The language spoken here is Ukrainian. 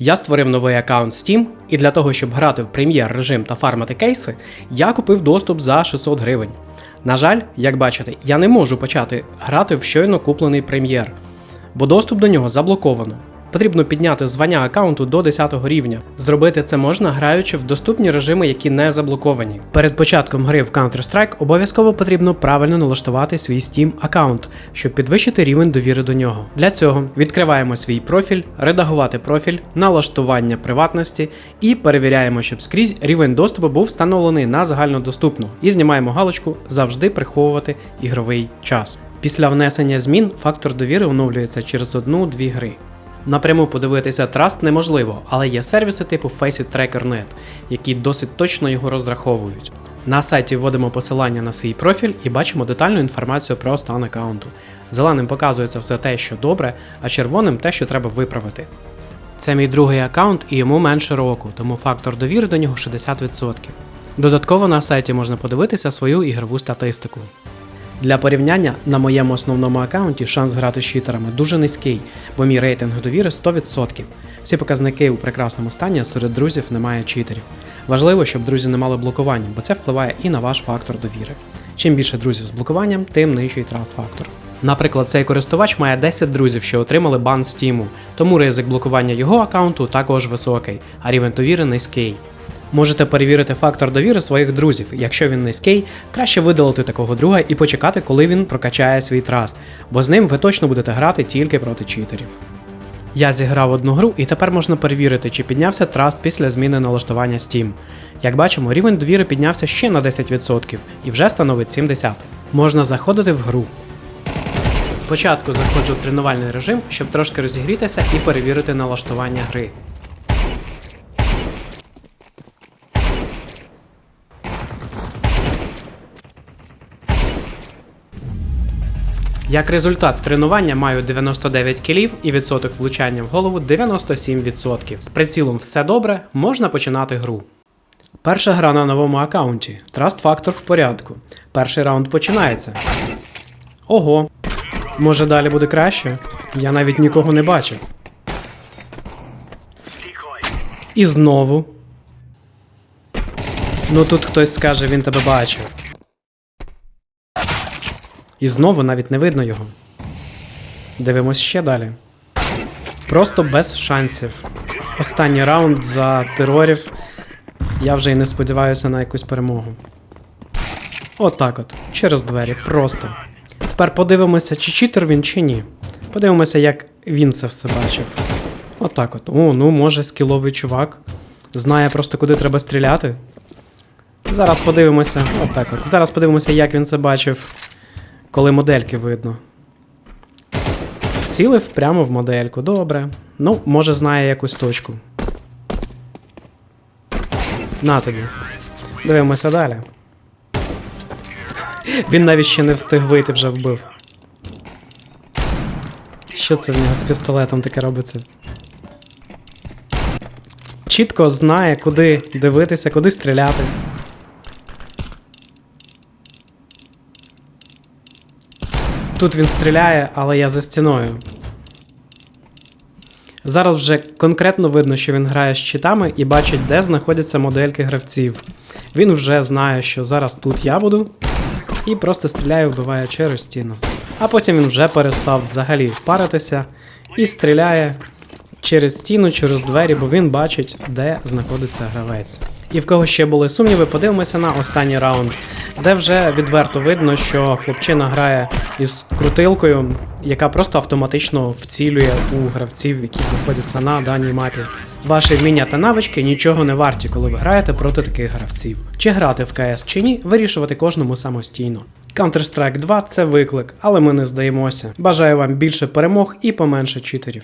Я створив новий аккаунт Steam, і для того, щоб грати в прем'єр режим та фармити кейси, я купив доступ за 600 гривень. На жаль, як бачите, я не можу почати грати в щойно куплений прем'єр, бо доступ до нього заблоковано. Потрібно підняти звання аккаунту до 10 рівня. Зробити це можна, граючи в доступні режими, які не заблоковані. Перед початком гри в Counter-Strike обов'язково потрібно правильно налаштувати свій Steam аккаунт, щоб підвищити рівень довіри до нього. Для цього відкриваємо свій профіль, редагувати профіль, налаштування приватності і перевіряємо, щоб скрізь рівень доступу був встановлений на загальнодоступну. І знімаємо галочку завжди приховувати ігровий час. Після внесення змін фактор довіри оновлюється через одну-дві гри. Напряму подивитися траст неможливо, але є сервіси типу Faceit Tracker.net, які досить точно його розраховують. На сайті вводимо посилання на свій профіль і бачимо детальну інформацію про стан аккаунту. Зеленим показується все те, що добре, а червоним те, що треба виправити. Це мій другий аккаунт і йому менше року, тому фактор довіри до нього 60%. Додатково на сайті можна подивитися свою ігрову статистику. Для порівняння на моєму основному аккаунті шанс грати з читерами дуже низький, бо мій рейтинг довіри 100%. Всі показники у прекрасному стані, серед друзів немає читерів. Важливо, щоб друзі не мали блокування, бо це впливає і на ваш фактор довіри. Чим більше друзів з блокуванням, тим нижчий траст фактор. Наприклад, цей користувач має 10 друзів, що отримали бан Steam, тому ризик блокування його аккаунту також високий, а рівень довіри низький. Можете перевірити фактор довіри своїх друзів. Якщо він низький, краще видалити такого друга і почекати, коли він прокачає свій траст, бо з ним ви точно будете грати тільки проти читерів. Я зіграв одну гру і тепер можна перевірити, чи піднявся траст після зміни налаштування Steam. Як бачимо, рівень довіри піднявся ще на 10% і вже становить 70%. Можна заходити в гру. Спочатку заходжу в тренувальний режим, щоб трошки розігрітися і перевірити налаштування гри. Як результат тренування маю 99 кілів і відсоток влучання в голову 97%. З прицілом все добре, можна починати гру. Перша гра на новому аккаунті. Траст фактор в порядку. Перший раунд починається. Ого. Може далі буде краще? Я навіть нікого не бачив. І знову. Ну тут хтось скаже, він тебе бачив. І знову навіть не видно його. Дивимось ще далі. Просто без шансів. Останній раунд за терорів. Я вже й не сподіваюся на якусь перемогу. Отак от, через двері, просто. Тепер подивимося, чи читер він, чи ні. Подивимося, як він це все бачив. Отак от. О, ну може скіловий чувак. Знає просто, куди треба стріляти. Зараз подивимося. Отак от. Зараз подивимося, як він це бачив коли модельки видно. Вцілив прямо в модельку. Добре. Ну, може, знає якусь точку. На тобі. Дивимося далі. Він навіть ще не встиг вийти, вже вбив. Що це в нього з пістолетом таке робиться? Чітко знає, куди дивитися, куди стріляти. Тут він стріляє, але я за стіною. Зараз вже конкретно видно, що він грає з читами і бачить, де знаходяться модельки гравців. Він вже знає, що зараз тут я буду, і просто стріляє, вбиває через стіну. А потім він вже перестав взагалі паритися і стріляє через стіну, через двері, бо він бачить, де знаходиться гравець. І в кого ще були сумніви, подивимося на останній раунд, де вже відверто видно, що хлопчина грає із крутилкою, яка просто автоматично вцілює у гравців, які знаходяться на даній мапі. Ваші вміння та навички нічого не варті, коли ви граєте проти таких гравців. Чи грати в КС чи ні, вирішувати кожному самостійно. Counter-Strike 2 це виклик, але ми не здаємося. Бажаю вам більше перемог і поменше читерів.